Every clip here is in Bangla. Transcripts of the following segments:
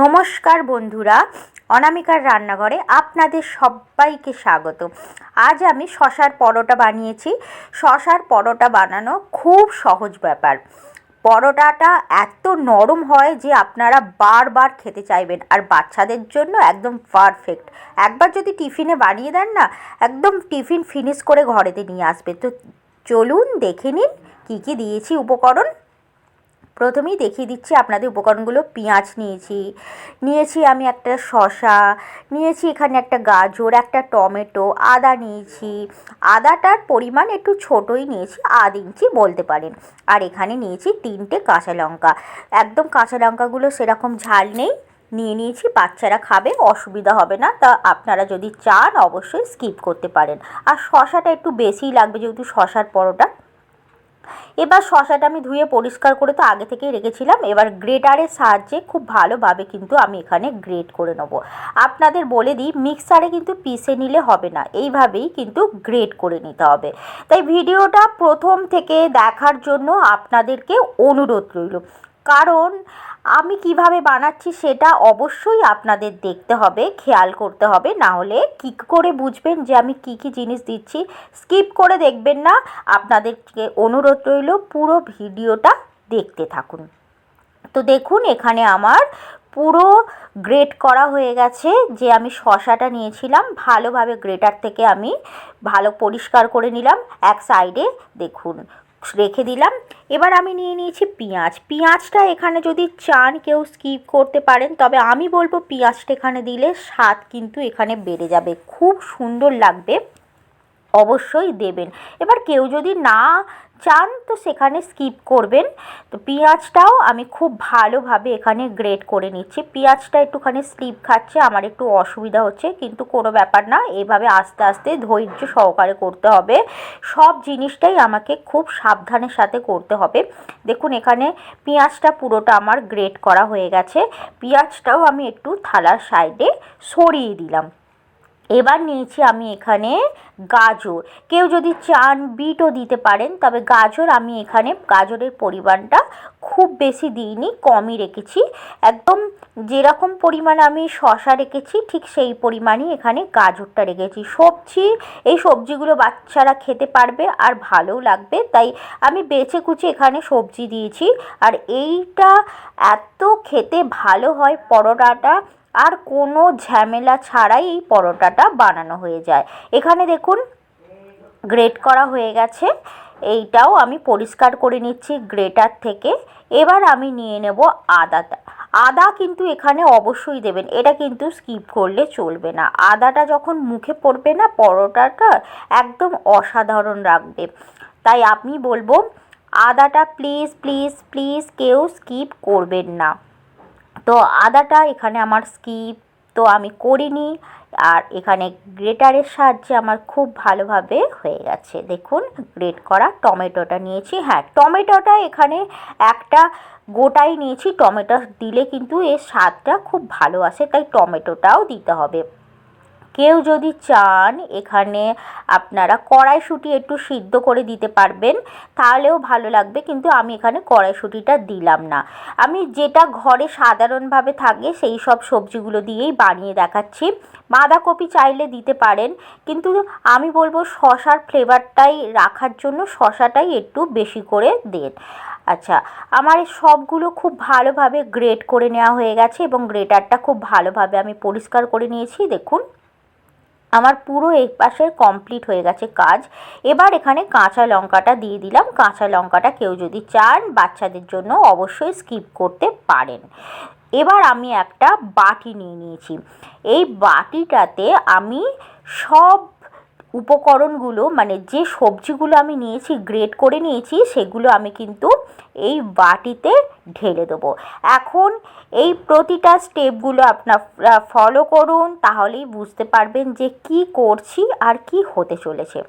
নমস্কার বন্ধুরা, অনামিকার রান্নাঘরে আপনাদের সবাইকে স্বাগত। আজ আমি শশার পরোটা বানিয়েছি। শশার পরোটা বানানো খুব সহজ ব্যাপার। পরোটাটা এত নরম হয় যে আপনারা বারবার খেতে চাইবেন, আর বাচ্চাদের জন্য একদম পারফেক্ট একবার যদি টিফিনে বানিয়ে দেন না, একদম টিফিন ফিনিশ করে ঘরেতে নিয়ে আসবে। তো চলুন দেখে নিন কী কী দিয়েছি উপকরণ। প্রথমেই দেখিয়ে দিচ্ছি আপনাদের উপকরণগুলো। পেঁয়াজ নিয়েছি নিয়েছি আমি একটা শশা নিয়েছি এখানে একটা গাজর, একটা টমেটো, আদা নিয়েছি। আদাটার পরিমাণ একটু ছোটোই নিয়েছি, আধ ইঞ্চি বলতে পারেন। আর এখানে নিয়েছি তিনটে কাঁচা লঙ্কা। একদম কাঁচা লঙ্কাগুলো সেরকম ঝাল নেই, নিয়ে নিয়েছি, বাচ্চারা খাবে, অসুবিধা হবে না। তা আপনারা যদি চান, অবশ্যই স্কিপ করতে পারেন। আর শশাটা একটু বেশিই লাগবে, যেহেতু শশার পরোটা। এবার শশাটা আমি ধুয়ে পরিষ্কার করে তো আগে থেকেই রেখেছিলাম। এবার গ্রেটারের সাহায্যে খুব ভালোভাবে কিন্তু আমি এখানে গ্রেট করে নেব। আপনাদের বলে দিই, মিক্সারে কিন্তু পিষে নিলে হবে না, এইভাবেই কিন্তু গ্রেট করে নিতে হবে। তাই ভিডিওটা প্রথম থেকে দেখার জন্য আপনাদেরকে অনুরোধ রইল। কারণ আমি কীভাবে বানাচ্ছি সেটা অবশ্যই আপনাদের দেখতে হবে, খেয়াল করতে হবে। না হলে কী করে বুঝবেন যে আমি কি কি জিনিস দিচ্ছি। স্কিপ করে দেখবেন না। আপনাদেরকে অনুরোধ রইল পুরো ভিডিওটা দেখতে থাকুন। তো দেখুন, এখানে আমার পুরো গ্রেট করা হয়ে গেছে যে আমি শশাটা নিয়েছিলাম। ভালোভাবে গ্রেটার থেকে আমি ভালো পরিষ্কার করে নিলাম। এক সাইডে দেখুন রেখে দিলাম। এবার আমি নিয়ে নিয়েছি পেঁয়াজ। পেঁয়াজটা এখানে যদি চান কেউ স্কিপ করতে পারেন, তবে আমি বলব পেঁয়াজটা এখানে দিলে স্বাদ কিন্তু এখানে বেড়ে যাবে। খুব সুন্দর লাগবে। অবশ্যই দেবেন। এবার কেউ যদি না চান, তো সেখানে স্কিপ করবেন। তো পেঁয়াজটাও আমি খুব ভালোভাবে এখানে গ্রেট করে নিচ্ছি। পেঁয়াজটা একটুখানি স্লিপ খাচ্ছে, আমার একটু অসুবিধা হচ্ছে, কিন্তু কোনো ব্যাপার না, এভাবে আস্তে আস্তে ধৈর্য সহকারে করতে হবে। সব জিনিসটাই আমাকে খুব সাবধানের সাথে করতে হবে। দেখুন, এখানে পেঁয়াজটা পুরোটা আমার গ্রেট করা হয়ে গেছে। পেঁয়াজটাও আমি একটু থালার সাইডে সরিয়ে দিলাম। এবার নিয়েছি আমি এখানে গাজর। কেউ যদি চান বিটও দিতে পারেন, তবে গাজর আমি এখানে গাজরের পরিমাণটা খুব বেশি দিইনি, কমই রেখেছি। একদম যেরকম পরিমাণ আমি শশা রেখেছি, ঠিক সেই পরিমাণই এখানে গাজরটা রেখেছি। সবজি, এই সবজিগুলো বাচ্চারা খেতে পারবে আর ভালোও লাগবে, তাই আমি বেছে কুচে এখানে সবজি দিয়েছি। আর এইটা এত খেতে ভালো হয় পরোটাটা আর কোনো ঝামেলা ছাড়াই এই পরোটাটা বানানো হয়ে যায়। এখানে দেখুন, গ্রেট করা হয়ে গেছে। এইটাও আমি পরিষ্কার করে নিচ্ছি গ্রেটার থেকে। এবার আমি নিয়ে নেব আদাটা। আদা কিন্তু এখানে অবশ্যই দেবেন। এটা কিন্তু স্কিপ করলে চলবে না। আদাটা যখন মুখে পড়বে না, পরোটাটা একদম অসাধারণ রাখবে তাই আমি বলব, আদাটা প্লিজ প্লিজ প্লিজ কেউ স্কিপ করবেন না। তো আদাটা এখানে আমার স্কিপ তো আমি করিনি। আর এখানে গ্রেটারের সাহায্যে আমার খুব ভালোভাবে হয়ে গেছে। দেখুন গ্রেট করা টমেটোটা নিয়েছি। হ্যাঁ টমেটোটা এখানে একটা গোটাই নিয়েছি। টমেটো দিলে কিন্তু এর স্বাদটা খুব ভালো আসে, তাই টমেটোটাও দিতে হবে। কেউ যদি চান এখানে আপনারা কড়াইশুঁটি একটু সিদ্ধ করে দিতে পারবেন, তাহলেও ভালো লাগবে, কিন্তু আমি এখানে কড়াইশুঁটিটা দিলাম না। আমি যেটা ঘরে সাধারণভাবে থাকে, সেই সব সবজিগুলো দিয়েই বানিয়ে দেখাচ্ছি। বাঁধাকপি চাইলে দিতে পারেন, কিন্তু আমি বলব শশার ফ্লেভারটাই রাখার জন্য শশাটাই একটু বেশি করে দেন। আচ্ছা আমার সবগুলো খুব ভালোভাবে গ্রেট করে নেওয়া হয়ে গেছে এবং গ্রেটারটা খুব ভালোভাবে আমি পরিষ্কার করে নিয়েছি, দেখুন। আমার পুরো এক পাশের কমপ্লিট হয়ে গেছে কাজ। এবার এখানে কাঁচা লঙ্কাটা দিয়ে দিলাম। কাঁচা লঙ্কাটা কেউ যদি চান বাচ্চাদের জন্য অবশ্যই স্কিপ করতে পারেন। এবার আমি একটা বাটি নিয়ে নিয়েছি। এই বাটিটাতে আমি সব উপকরণগুলো মানে যে সবজিগুলো আমি নিয়েছি গ্রেড করে নিয়েছি, সেগুলো আমি কিন্তু এই বাটিতে ঢেলে দেবো। এখন এই প্রতিটা স্টেপগুলো আপনারা ফলো করুন, তাহলেই বুঝতে পারবেন যে কি করছি আর কি হতে চলেছে।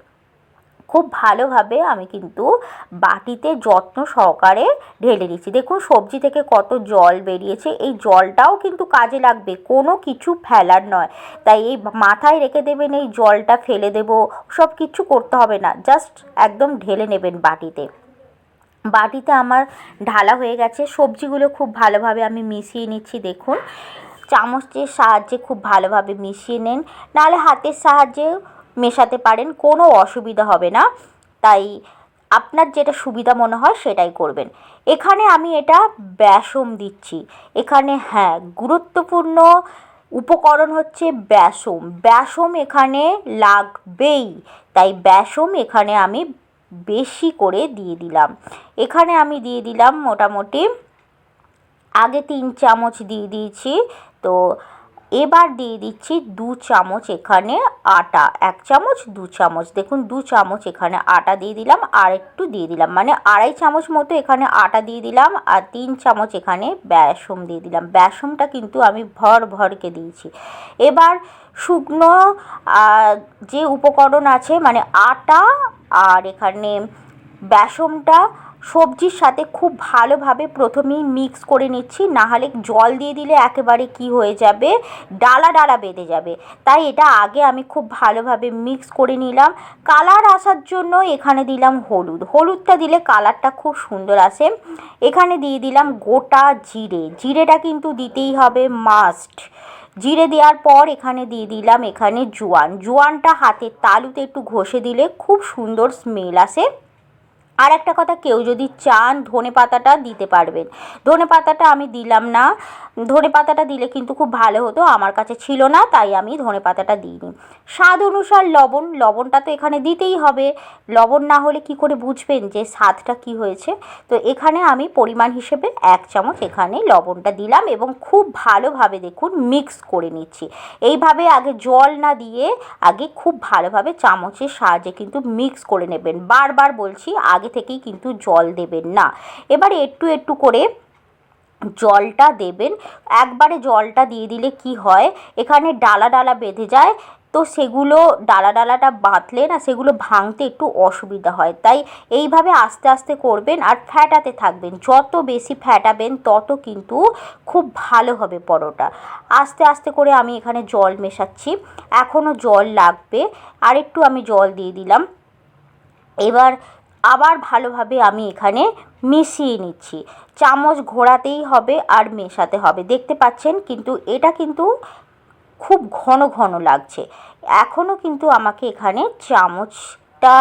খুব ভালোভাবে আমি কিন্তু বাটিতে যত্ন সহকারে ঢেলে দিচ্ছি দেখুন, সবজি থেকে কত জল বেরিয়েছে। এই জলটাও কিন্তু কাজে লাগবে, কোনো কিছু ফেলার নয়। তাই এই মাথায় রেখে দেবেন, এই জলটা ফেলে দেব, সব কিছু করতে হবে না। জাস্ট একদম ঢেলে নেবেন বাটিতে। বাটিতে আমার ঢালা হয়ে গেছে। সবজিগুলো খুব ভালোভাবে আমি মিশিয়ে নিচ্ছি, দেখুন। চামচের সাহায্যে খুব ভালোভাবে মিশিয়ে নেন। নাহলে হাতের সাহায্যে মেশাতে পারেন, কোনো অসুবিধা হবে না। তাই আপনার যেটা সুবিধা মনে হয় সেটাই করবেন। এখানে আমি এটা বেসম দিচ্ছি। এখানে হ্যাঁ গুরুত্বপূর্ণ উপকরণ হচ্ছে বেসম বেসম এখানে লাগবেই। তাই বেসম এখানে আমি বেশি করে দিয়ে দিলাম। এখানে আমি দিয়ে দিলাম মোটামুটি আগে তিন চামচ দিয়ে দিয়েছি। তো এবার দিয়ে দিচ্ছি দু চামচ এখানে আটা, এক চামচ, দু চামচ। দেখুন, দু চামচ এখানে আটা দিয়ে দিলাম, আর একটু দিয়ে দিলাম। মানে আড়াই চামচ মতো এখানে আটা দিয়ে দিলাম, আর তিন চামচ এখানে বেসম দিয়ে দিলাম। বেসমটা কিন্তু আমি ভর ভরকে দিয়েছি। এবার শুকনো যে উপকরণ আছে মানে আটা আর এখানে বেসমটা সবজির সাথে খুব ভালোভাবে প্রথমেই মিক্স করে নিচ্ছি, নাহলে জল দিয়ে দিলে একেবারে কি হয়ে যাবে? ডালা ডালা বেঁধে যাবে। তাই এটা আগে আমি খুব ভালোভাবে মিক্স করে নিলাম। কালার আসার জন্য এখানে দিলাম হলুদ। হলুদটা দিলে কালারটা খুব সুন্দর আসে। এখানে দিয়ে দিলাম গোটা জিরে। জিরেটা কিন্তু দিতেই হবে মাস্ট জিরে দেওয়ার পর এখানে দিয়ে দিলাম এখানে জোয়ান। জোয়ানটা হাতের তালুতে একটু ঘষে দিলে খুব সুন্দর স্মেল আসে। আর একটা কথা, কেউ যদি চান ধনে পাতাটা দিতে পারবেন। ধনে পাতাটা আমি দিলাম না। ধনে পাতাটা দিলে কিন্তু খুব ভালো হতো, আমার কাছে ছিল না, তাই আমি ধনে পাতাটা দিইনি। স্বাদ অনুসার লবণ, লবণটা তো এখানে দিতেই হবে। লবণ না হলে কি করে বুঝবেন যে স্বাদটা কি হয়েছে? তো এখানে আমি পরিমাণ হিসেবে এক চামচ এখানে লবণটা দিলাম এবং খুব ভালোভাবে দেখুন মিক্স করে নিচ্ছি। এইভাবে আগে জল না দিয়ে আগে খুব ভালোভাবে চামচের সাহায্যে কিন্তু মিক্স করে নেবেন। বারবার বলছি, আগে থেকেই কিন্তু জল দেবেন না। এবার একটু একটু করে জলটা দেবেন। একবারে জলটা দিয়ে দিলে কি হয়, এখানে ডালা ডালা বেঁধে যায়, তো সেগুলো ডালা ডালাটা বাঁধলে না সেগুলো ভাঙতে একটু অসুবিধা হয়। তাই এইভাবে আস্তে আস্তে করবেন আর ফ্যাটাতে থাকবেন। যত বেশি ফ্যাটাবেন, তত কিন্তু খুব ভালো হবে পরোটা। আস্তে আস্তে করে আমি এখানে জল মেশাচ্ছি। এখনও জল লাগবে। আর একটু আমি জল দিয়ে দিলাম। এবার আবার ভালোভাবে আমি এখানে মিশিয়ে নিচ্ছি। চামচ ঘোরাতেই হবে আর মেশাতে হবে। দেখতে পাচ্ছেন কিন্তু এটা কিন্তু খুব ঘন ঘন লাগছে। এখনও কিন্তু আমাকে এখানে চামচটা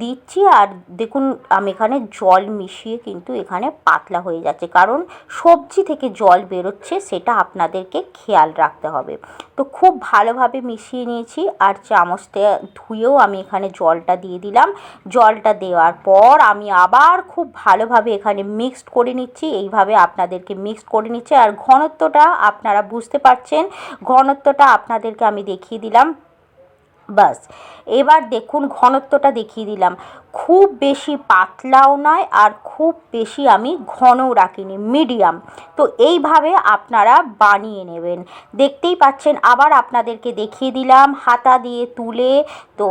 দিচ্ছি আর দেখুন, আমি, এখানে জল মিশিয়ে কিন্তু এখানে পাতলা হয়ে যাচ্ছে। কারণ সবজি থেকে জল বেরোচ্ছে, সেটা আপনাদেরকে খেয়াল রাখতে হবে। তো খুব ভালোভাবে মিশিয়ে নিয়েছি আর চামচটা ধুয়েও আমি এখানে জলটা দিয়ে দিলাম। জলটা দেওয়ার পর আমি আবার খুব ভালোভাবে এখানে মিক্সড করে নিচ্ছি। এইভাবে আপনাদেরকে মিক্সড করে নিচ্ছি। আর ঘনত্বটা আপনারা বুঝতে পারছেন, ঘনত্বটা আপনাদেরকে আমি দেখিয়ে দিলাম। বাস। এবার দেখুন ঘনত্বটা দেখিয়ে দিলাম। খুব বেশি পাতলাও নয় আর খুব বেশি আমি ঘনও রাখিনি মিডিয়াম তো এইভাবে আপনারা বানিয়ে নেবেন। দেখতেই পাচ্ছেন, আবার আপনাদেরকে দেখিয়ে দিলাম, হাতা দিয়ে তুলে। তো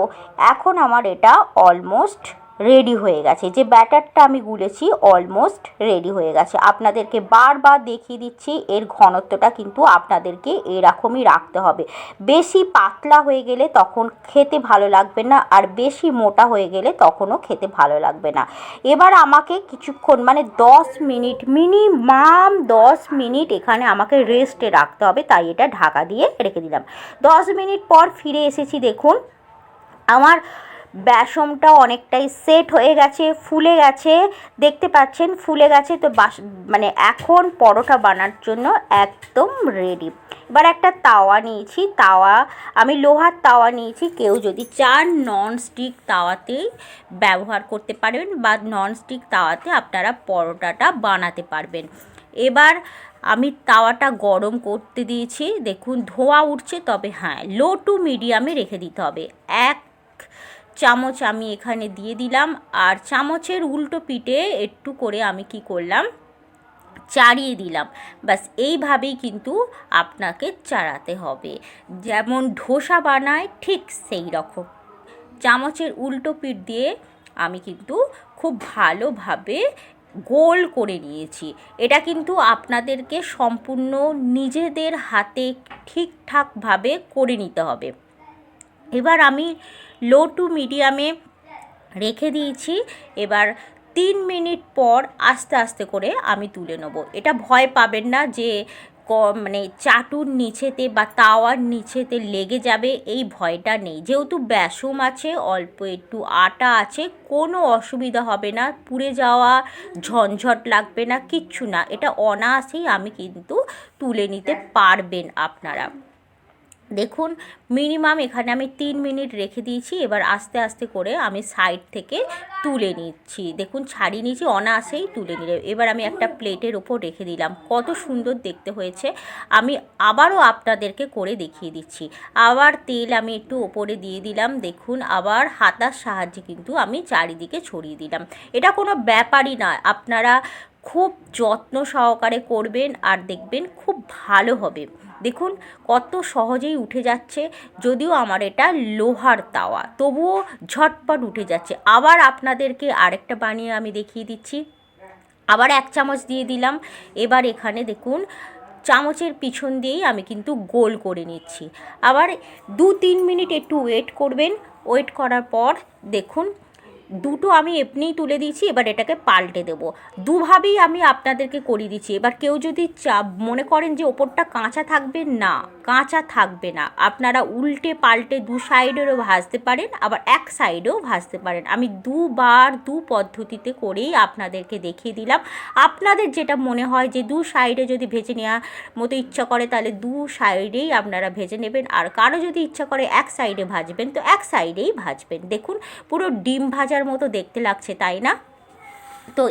এখন আমার এটা অলমোস্ট রেডি হয়ে গেছে। যে ব্যাটারটা আমি গুলেছি অলমোস্ট রেডি হয়ে গেছে। আপনাদেরকে বারবার দেখিয়ে দিচ্ছি, এর ঘনত্বটা কিন্তু আপনাদেরকে এরকমই রাখতে হবে। বেশি পাতলা হয়ে গেলে তখন খেতে ভালো লাগবে না, আর বেশি মোটা হয়ে গেলে তখনও খেতে ভালো লাগবে না। এবার আমাকে কিছুক্ষণ মানে দশ মিনিট মিনিমাম দশ মিনিট এখানে আমাকে রেস্টে রাখতে হবে। তাই এটা ঢাকা দিয়ে রেখে দিলাম। দশ মিনিট পর ফিরে এসেছি, দেখুন। আমার বেসমটা অনেকটাই সেট হয়ে গেছে, ফুলে গেছে। দেখতে পাচ্ছেন, ফুলে গেছে। তো বাস মানে এখন পরোটা বানার জন্য একদম রেডি এবার একটা তাওয়া নিয়েছি। তাওয়া, আমি লোহার তাওয়া নিয়েছি। কেউ যদি চান নন স্টিক তাওয়াতেই ব্যবহার করতে পারবেন বা নন স্টিক তাওয়াতে আপনারা পরোটাটা বানাতে পারবেন। এবার আমি তাওয়াটা গরম করতে দিয়েছি। দেখুন, ধোঁয়া উঠছে, তবে হ্যাঁ লো টু মিডিয়ামে রেখে দিতে হবে। এক চামচ আমি এখানে দিয়ে দিলাম। আর চামচের উল্টো পিঠে একটু করে আমি কি করলাম, চাড়িয়ে দিলাম। বাস এইভাবেই কিন্তু আপনাকে চাড়াতে হবে। যেমন ধোসা বানায় ঠিক সেই রকম। চামচের উল্টো পিঠ দিয়ে আমি কিন্তু খুব ভালোভাবে গোল করে নিয়েছি। এটা কিন্তু আপনাদেরকে সম্পূর্ণ নিজেদের হাতে ঠিকঠাকভাবে করে নিতে হবে। এবার আমি লো টু মিডিয়ামে রেখে দিয়েছি। এবার তিন মিনিট পর আস্তে আস্তে করে আমি তুলে নেব। এটা ভয় পাবেন না যে মানে চাটুর নিচেতে বা তাওয়ার নিচেতে লেগে যাবে, এই ভয়টা নেই। যেহেতু বেসম আছে, অল্প একটু আটা আছে, কোনো অসুবিধা হবে না, পুড়ে যাওয়া ঝঞ্ঝট লাগবে না, কিচ্ছু না। এটা অনায়াসেই আমি কিন্তু তুলে নিতে পারবেন আপনারা। দেখুন মিনিমাম এখানে আমি তিন মিনিট রেখে দিয়েছি, এবার আস্তে আস্তে করে আমি সাইড থেকে তুলে নিচ্ছি। দেখুন, ছাড়িয়ে নিয়েছি, অনায়াসেই তুলে নিলে এবার আমি একটা প্লেটের ওপর রেখে দিলাম। কত সুন্দর দেখতে হয়েছে। আমি আবারও আপনাদেরকে করে দেখিয়ে দিচ্ছি। আবার তেল আমি একটু ওপরে দিয়ে দিলাম। দেখুন, আবার হাতার সাহায্যে কিন্তু আমি চারিদিকে ছড়িয়ে দিলাম। এটা কোনো ব্যাপারই নয় আপনারা খুব যত্ন সহকারে করবেন আর দেখবেন খুব ভালো হবে। দেখুন, কত সহজেই উঠে যাচ্ছে, যদিও আমার এটা লোহার তাওয়া, তবুও ঝটপট উঠে যাচ্ছে। আবার আপনাদেরকে আরেকটা বানিয়ে আমি দেখিয়ে দিচ্ছি। আবার এক চামচ দিয়ে দিলাম। এবার এখানে দেখুন, চামচের পিছন দিয়েই আমি কিন্তু গোল করে নিচ্ছি। আবার দু তিন মিনিট একটু ওয়েট করবেন। ওয়েট করার পর দেখুন দুটো আমি এমনিই তুলে দিয়েছি, এবার এটাকে পাল্টে দেবো। দুভাবেই আমি আপনাদেরকে করিয়ে দিচ্ছি। এবার কেউ যদি চা, মনে করেন যে ওপরটা কাঁচা থাকবে, না, কাঁচা থাকবে না। আপনারা উল্টে পাল্টে দু সাইডেরও ভাজতে পারেন, আবার এক সাইডেও ভাজতে পারেন। আমি দুবার, দু পদ্ধতিতে করেই আপনাদেরকে দেখিয়ে দিলাম। আপনাদের যেটা মনে হয় যে দু সাইডে যদি ভেজে নেওয়ার মতো ইচ্ছা করে, তাহলে দু সাইডেই আপনারা ভেজে নেবেন। আর কারও যদি ইচ্ছা করে এক সাইডে ভাজবেন, তো এক সাইডেই ভাজবেন। দেখুন, পুরো ডিম ভাজার মতো দেখতে লাগছে, তাই না? তো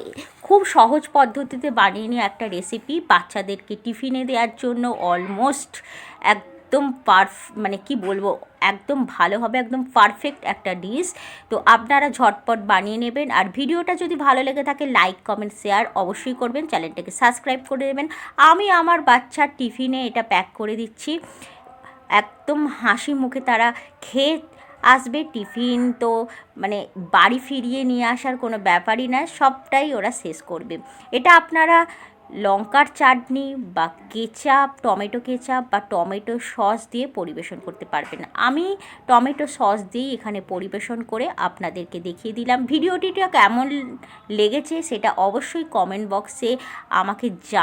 খুব সহজ পদ্ধতিতে বানিয়ে নিয়ে একটা রেসিপি বাচ্চাদেরকে টিফিনে দেওয়ার জন্য অলমোস্ট একদম পারফ মানে কি বলব, একদম ভালো হবে একদম পারফেক্ট একটা ডিশ তো আপনারা ঝটপট বানিয়ে নেবেন। আর ভিডিওটা যদি ভালো লেগে থাকে লাইক কমেন্ট শেয়ার অবশ্যই করবেন। চ্যানেলটাকে সাবস্ক্রাইব করে দেবেন। আমি আমার বাচ্চার টিফিনে এটা প্যাক করে দিচ্ছি। একদম হাসি মুখে তারা খেয়ে আসবে, টিফিন তো মানে বাড়ি ফিরিয়ে নিয়ে আসার কোনো ব্যাপারই না, সবটাই ওরা শেষ করবে। এটা আপনারা লঙ্কার চাটনি বা কেচাপ, টমেটো কেচাপ বা টমেটো সস দিয়ে পরিবেশন করতে পারবেন। আমি টমেটো সস দিয়েই এখানে পরিবেশন করে আপনাদেরকে দেখিয়ে দিলাম। ভিডিওটিটা কেমন লেগেছে সেটা অবশ্যই কমেন্ট বক্সে আমাকে জা